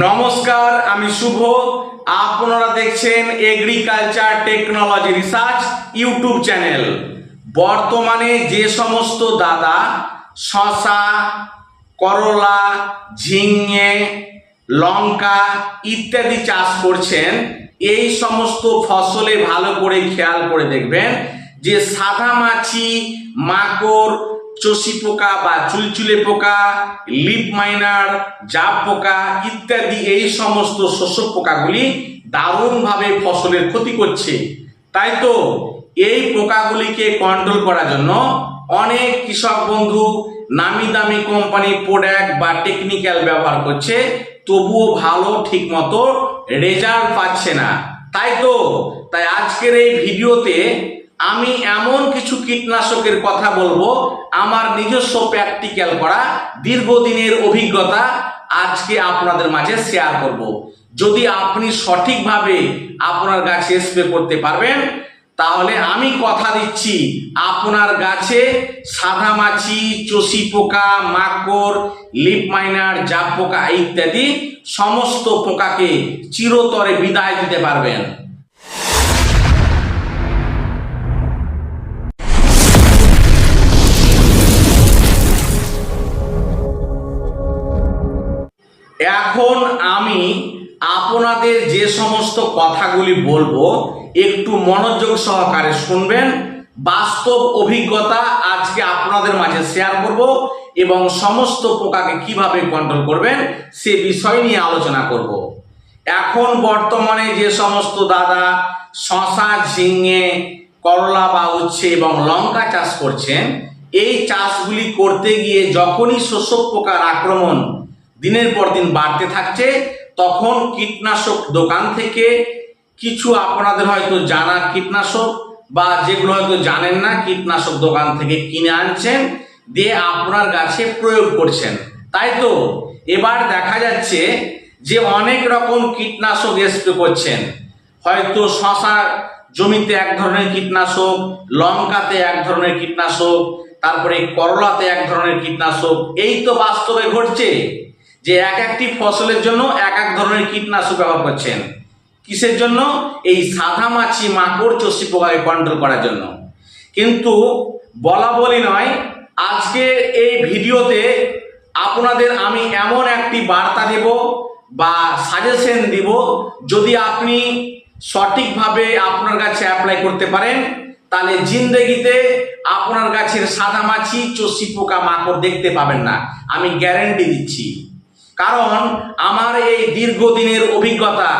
নমস্কার, আমি শুভ। আপনারা দেখছেন agriculture technology research YouTube channel. বর্তমানে যে সমস্ত দাদা, শশা, করলা, ঝিঙে, লঙ্কা ইত্যাদি চাষ করছেন, এই সমস্ত ফসলে ভালো করে খেয়াল করে দেখবেন যে সাদা মাছি, মাকড় চষি পোকা বা চুলচুলে পোকা লিপ মাইনার জাপ পোকা ইত্যাদি এই সমস্ত শস্য পোকাগুলি দারুণভাবে ফসলের ক্ষতি করছে। তাই তো এই পোকাগুলিকে কন্ট্রোল করার জন্য অনেক কৃষক বন্ধু নামি দামি কোম্পানির প্রোডাক্ট বা টেকনিক্যাল ব্যবহার করছে, তবুও ভালো ঠিক মতো রেজাল্ট পাচ্ছে না। তাই তো, তাই আজকের এই ভিডিওতে আমি এমন কিছু কীটনাশকের কথা বলব, আমার নিজস্ব প্র্যাকটিক্যাল করা, দীর্ঘদিনের অভিজ্ঞতা আজকে আপনাদের মাঝে শেয়ার করব। যদি আপনি সঠিকভাবে আপনার গাছে স্প্রে করতে পারবেন, তাহলে আমি কথা দিচ্ছি আপনার গাছে সাদা মাছি, চষি পোকা, মাকড় লিপ মাইনার জাপ পোকা ইত্যাদি সমস্ত পোকাকে চিরতরে বিদায় দিতে পারবেন। এখন আমি আপনাদের যে সমস্ত কথাগুলি বলব, একটু মনোযোগ সহকারে শুনবেন, বাস্তব অভিজ্ঞতা আজকে আপনাদের মাঝে শেয়ার করব এবং সমস্ত পোকাকে কীভাবে কন্ট্রোল করবেন সে বিষয় নিয়ে আলোচনা করব। এখন বর্তমানে যে সমস্ত দাদা শশা, ঝিঙে, করলা বা উচ্ছে এবং লঙ্কা চাষ করছেন, এই চাষগুলি করতে গিয়ে যখনই শোষক পোকার আক্রমণ দিনের পর দিন বাড়তে থাকছে, তখন কীটনাশক দোকান থেকে কিছু আপনাদের হয়তো জানা কীটনাশক বা যেগুলো হয়তো জানেন না, কীটনাশক দোকান থেকে কিনে আনছেন, দিয়ে আপনার গাছে প্রয়োগ করছেন। তাই তো, এবার দেখা যাচ্ছে যে অনেক রকম কীটনাশক স্প্রে করছেন। হয়তো শশা জমিতে এক ধরনের কীটনাশক, লঙ্কাতে এক ধরনের কীটনাশক, তারপরে করলাতে এক ধরনের কীটনাশক, এই তো বাস্তবে ঘটছে। যে এক একটি ফসলের জন্য এক এক ধরনের কীটনাশক ব্যবহার করছেন। কিসের জন্য? এই সাদা মাছি, মাকড়, চষি পোকাকে কন্ট্রোল করার জন্য। কিন্তু বলা বলি নয়, আজকে এই ভিডিওতে আপনাদের আমি এমন একটি বার্তা দেব বা সাজেশন দিব, যদি আপনি সঠিকভাবে আপনার কাছে অ্যাপ্লাই করতে পারেন, তাহলে জিন্দেগিতে আপনার গাছের সাদা মাছি, চষি পোকা, মাকড় দেখতে পাবেন না। আমি গ্যারেন্টি দিচ্ছি। কারণ আমার এই দীর্ঘদিনের অভিজ্ঞতা,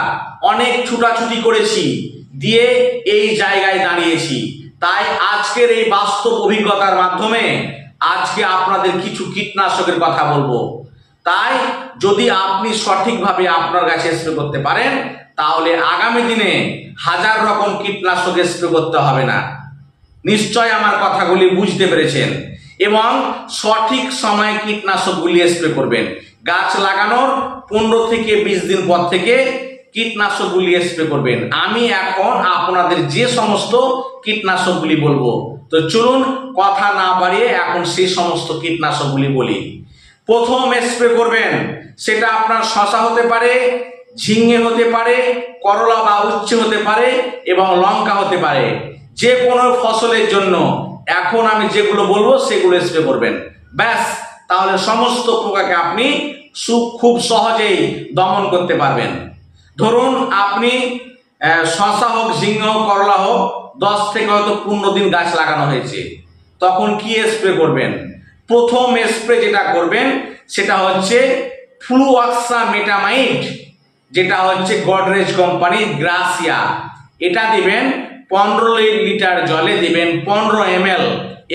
অনেক ছুটাছুটি করেছি, দিয়ে এই জায়গায় দাঁড়িয়েছি। তাই আজকের এই বাস্তব অভিজ্ঞতার মাধ্যমে আজকে আপনাদের কিছু কীটনাশকের কথা বলব। তাই যদি আপনি সঠিকভাবে আপনার গাছে স্প্রে করতে পারেন, তাহলে আগামী দিনে হাজার রকম কীটনাশক স্প্রে করতে হবে না। নিশ্চয় আমার কথাগুলি বুঝতে পেরেছেন এবং সঠিক সময়ে কীটনাশকগুলি স্প্রে করবেন। গাছ লাগানোর পনেরো থেকে বিশ দিন পর থেকে কীটনাশকগুলি স্প্রে করবেন। আমি এখন আপনাদের যে সমস্ত কীটনাশকগুলি বলব, তো চলুন কথা না বাড়িয়ে এখন সেই সমস্ত কীটনাশকগুলি বলি। প্রথম স্প্রে করবেন, সেটা আপনার শশা হতে পারে, ঝিঙে হতে পারে, করলা বা উচ্ছে হতে পারে এবং লঙ্কা হতে পারে। যে কোনো ফসলের জন্য এখন আমি যেগুলো বলব সেগুলো স্প্রে করবেন। ব্যাস তাহলে সমস্ত পোকাকে আপনি খুব সহজেই দমন করতে পারবেন। ধরুন আপনি শশা হোক ঝিঙ্গা হোক, করলা হোক, দশ থেকে হয়তো পনেরো দিন গাছ লাগানো হয়েছে। তখন কি স্প্রে করবেন? প্রথম স্প্রে যেটা করবেন, সেটা হচ্ছে ফ্লুয়াক্সা মেটামাইট যেটা হচ্ছে গডরেজ কোম্পানি গ্রাসিয়া এটা দিবেন পনেরো লিটার জলে দিবেন পনেরো এম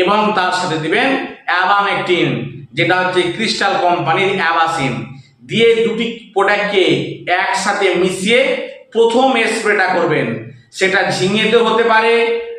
এবং তার সাথে দিবেন অ্যাবামেকটিন। যেটা হচ্ছে ক্রিস্টাল কোম্পানির অ্যাবাসিন দিয়ে দুটি প্রোডাক্টকে একসাথে মিশিয়ে প্রথম স্প্রেটা করবেন। সেটা ঝিঙেতে হতে পারে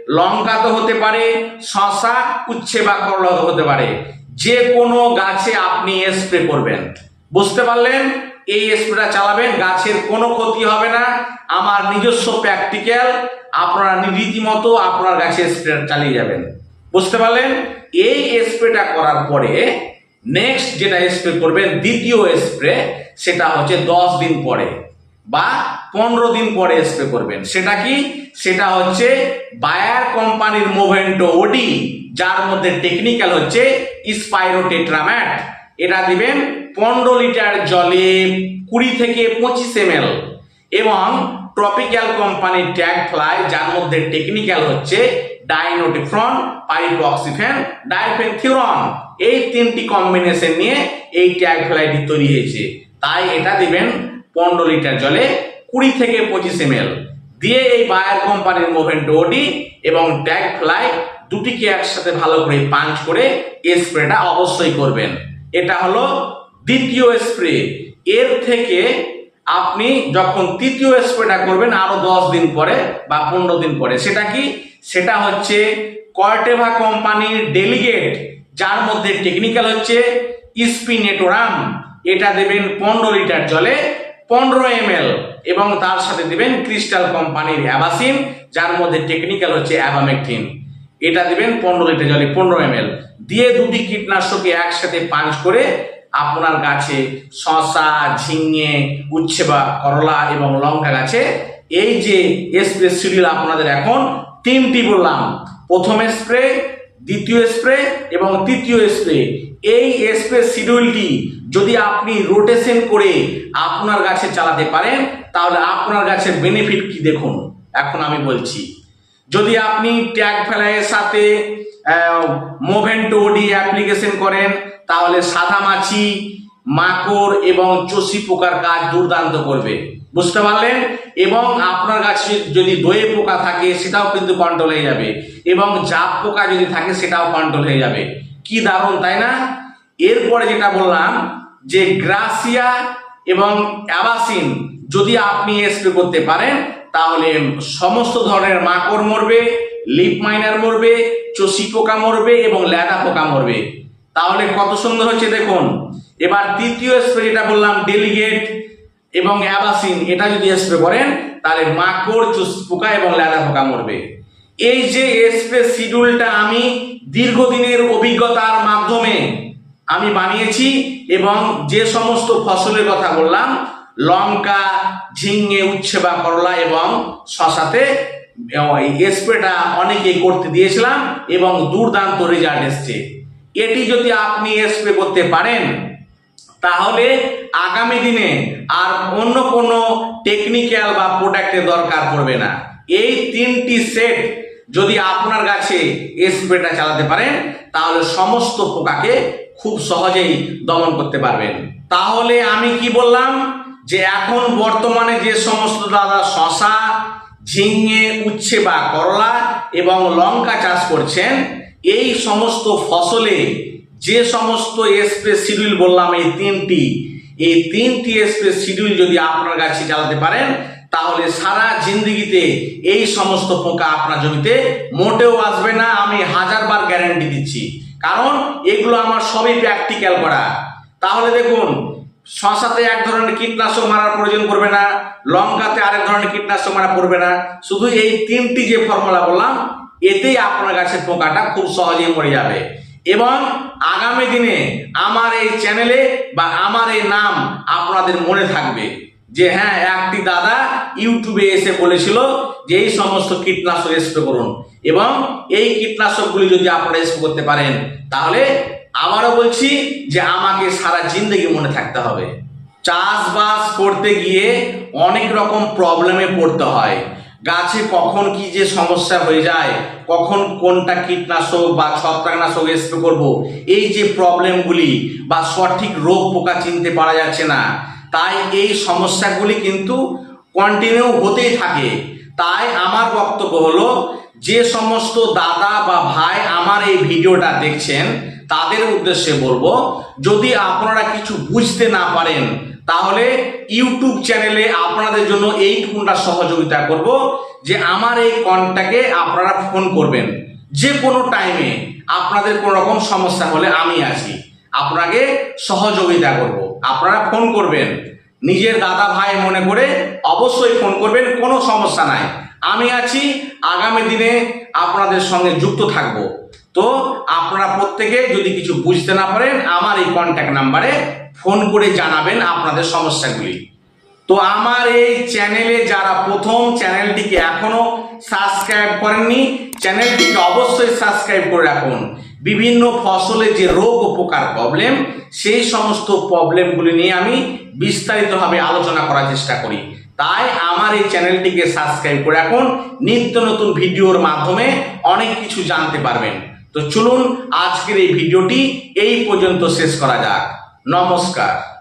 লঙ্কাতে হতে পারে শশা উচ্ছে বা করলা হতে পারে। যে কোনো গাছে আপনি স্প্রে করবেন। বুঝতে পারলেন? এই স্প্রেটা চালাবেন, গাছের কোনো ক্ষতি হবে না। আমার নিজস্ব প্র্যাকটিক্যাল আপনারা রীতিমতো আপনার গাছে স্প্রে চালিয়ে যাবেন। বুঝতে পারলেন? এই স্প্রেটা করার পরে নেক্সট যেটা স্প্রে করবেন, দ্বিতীয় স্প্রে সেটা হচ্ছে দশ দিন পরে বা পনেরো দিন পরে স্প্রে করবেন। সেটা কি? সেটা হচ্ছে বায়ার কোম্পানির মোভেন্টো ওডি যার মধ্যে টেকনিক্যাল হচ্ছে স্পাইরোটেট্রাম্যাট এটা দিবেন পনেরো লিটার জলে কুড়ি থেকে পঁচিশ এম এবং ট্রপিক্যাল কোম্পানির ট্যাগ ফ্লাই যার মধ্যে টেকনিক্যাল হচ্ছে ডাইনোটিফ্রন পাইপক্সিফেন ডাইফেনথিউরন এই তিনটি কম্বিনেশন নিয়ে এই ট্যাগ ফ্লাইটি তৈরি হয়েছে। তাই এটা দিবেন পনেরো লিটার জলে কুড়ি থেকে পঁচিশ এম দিয়ে এই বায়ার কোম্পানির মোভেন্টো ওডি এবং ট্যাগ ফ্লাই দুটিকে একসাথে ভালো করে পাঞ্চ করে স্প্রেটা অবশ্যই করবেন। এটা হলো দ্বিতীয় স্প্রে। এর থেকে আপনি যখন তৃতীয় স্প্রেটা করবেন আরও দশ দিন পরে বা পনেরো দিন পরে, সেটা কি? সেটা হচ্ছে কর্টেভা কোম্পানির ডেলিগেট যার মধ্যে টেকনিক্যাল হচ্ছে স্পিনেটোরাম এটা দেবেন পনেরো লিটার জলে পনেরো এম এবং তার সাথে দেবেন ক্রিস্টাল কোম্পানির অ্যাবাসিন যার মধ্যে টেকনিক্যাল হচ্ছে অ্যাভামেকটিন এটা দেবেন পনেরো লিটার জলে পনেরো এম দিয়ে দুটি কীটনাশকে একসাথে পাঞ্চ করে আপনার গাছে শশা, ঝিঙে উচ্ছে বা করলা এবং লঙ্কা গাছে, এই যে স্প্রে শিডিউল আপনাদের এখন তিনটি বললাম। প্রথম স্প্রে দ্বিতীয় স্প্রে এবং তৃতীয় স্প্রে এই স্প্রে শিডিউলটি যদি আপনি রোটেশন করে আপনার গাছে চালাতে পারেন, তাহলে আপনার গাছের বেনিফিট কি দেখুন? এখন আমি বলছি, যদি আপনি ট্যাগ ফেলাইয়ের সাথে মোভেন্টো ডি অ্যাপ্লিকেশন করেন, তাহলে সাদা মাছি, মাকড় এবং চষি পোকার কাজ দুর্দান্ত করবে। বুঝতে পারলেন? এবং আপনার গাছে যদি দয়ে পোকা থাকে, সেটাও কিন্তু কন্ট্রোল হয়ে যাবে। এবং জাপ পোকা যদি থাকে, সেটাও কন্ট্রোল হয়ে যাবে। কি দারুণ, তাই না? এরপরে যেটা বললাম, যে গ্রাসিয়া এবং অ্যাবাসিন যদি আপনি স্প্রে করতে পারেন, তাহলে সমস্ত ধরনের মাকড় মরবে লিপ মাইনার মরবে, চষি পোকা মরবে এবং ল্যাদা পোকা মরবে। তাহলে কত সুন্দর হচ্ছে দেখুন। এবার তৃতীয় স্প্রে যেটা বললাম ডেলিগেট এবং অ্যাবাসিন, এটা যদি স্প্রে করেন, তাহলে মাকড় চষি পোকা এবং ল্যাদা পোকা মরবে। এই যে স্প্রে শিডিউলটা আমি দীর্ঘদিনের অভিজ্ঞতার মাধ্যমে আমি বানিয়েছি এবং যে সমস্ত ফসলের কথা বললাম, লঙ্কা, ঝিঙে, উচ্ছে বা করলা এবং শশাতে স্প্রেটা অনেকে করতে দিয়েছিলাম এবং দুর্দান্ত রেজাল্ট এসছে। এটি যদি আপনি স্প্রে করতে পারেন তাহলে আগামী দিনে আর অন্য কোনো টেকনিক্যাল বা প্রোডাক্টের দরকার পড়বে না। এই তিনটি সেট যদি আপনার গাছে স্প্রেটা চালাতে পারেন, তাহলে সমস্ত পোকাকে খুব সহজেই দমন করতে পারবেন। তাহলে আমি কি বললাম? যে এখন বর্তমানে যে সমস্ত দাদা শশা, ঝিঙে, উচ্ছে বা করলা এবং লঙ্কা চাষ করছেন, এই সমস্ত ফসলে যে সমস্ত স্প্রে শিডিউল বললাম, এই তিনটি এই তিনটি স্প্রে শিডিউল যদি আপনার গাছে চালাতে পারেন, তাহলে সারা জিন্দগিতে এই সমস্ত পোকা আপনার জমিতে মোটেও আসবে না, আমি হাজারবার গ্যারান্টি দিচ্ছি। কারণ এগুলো আমার সবই প্র্যাকটিক্যাল করা। তাহলে দেখুন, শশাতে এক ধরনের কীটনাশক মারার প্রয়োজন পড়বে না, লঙ্কাতে আরেক ধরনের কীটনাশক মারা পড়বে না। শুধু এই তিনটি যে ফর্মুলা বললাম, এতেই আপনার গাছের পোকাটা খুব সহজেই মরে যাবে। এবং আগামী দিনে আমার এই চ্যানেলে বা আমার এই নাম আপনাদের মনে থাকবে যে হ্যাঁ একটি দাদা ইউটিউবে এসে বলেছিল যে এই সমস্ত কীটনাশক স্প্রে করুন। এবং এই কীটনাশকগুলি যদি আপনারা স্প্রে করতে পারেন, তাহলে আবারও বলছি যে আমাকে সারা জিন্দগি মনে থাকতে হবে। চাষবাস করতে গিয়ে অনেক রকম প্রবলেমে পড়তে হয়। গাছে কখন কি যে সমস্যা হয়ে যায়, কখন কোনটা কীটনাশক বা ছত্রাকনাশক স্প্রে করব, এই যে প্রবলেমগুলি বা সঠিক রোগ পোকা চিনতে পারা যাচ্ছে না, তাই এই সমস্যাগুলি কিন্তু কন্টিনিউ হতেই থাকে। তাই আমার বক্তব্য হলো, যে সমস্ত দাদা বা ভাই আমার এই ভিডিওটা দেখছেন, তাদের উদ্দেশ্যে বলব, যদি আপনারা কিছু বুঝতে না পারেন তাহলে ইউটিউব চ্যানেলে আপনাদের জন্য এইটুকুনটা সহযোগিতা করব যে আমার এই কন্ট্যাক্টে আপনারা ফোন করবেন। যে কোনো টাইমে আপনাদের কোনো রকম সমস্যা হলে আমি আছি। আপনাকে সহযোগিতা করব। আপনারা ফোন করবেন। নিজের দাদা ভাই মনে করে অবশ্যই ফোন করবেন, কোনো সমস্যা নাই। আমি আছি, আগামী দিনে আপনাদের সঙ্গে যুক্ত থাকব। তো আপনারা প্রত্যেকে যদি কিছু বুঝতে না পারেন, আমার এই কন্ট্যাক্ট নাম্বারে ফোন করে জানাবেন আপনাদের সমস্যাগুলি। তো আমার এই চ্যানেলে যারা প্রথম চ্যানেলটিকে এখনও সাবস্ক্রাইব করেননি, চ্যানেলটিকে অবশ্যই সাবস্ক্রাইব করে রাখুন। বিভিন্ন ফসলে যে রোগ ও পোকার প্রবলেম সেই সমস্ত প্রবলেমগুলি নিয়ে আমি বিস্তারিতভাবে আলোচনা করার চেষ্টা করি। তাই আমার এই চ্যানেলটিকে সাবস্ক্রাইব করে রাখুন। নিত্য নতুন ভিডিওর মাধ্যমে অনেক কিছু জানতে পারবেন। তো চলুন, আজকের এই ভিডিওটি এই পর্যন্ত শেষ করা যাক। নমস্কার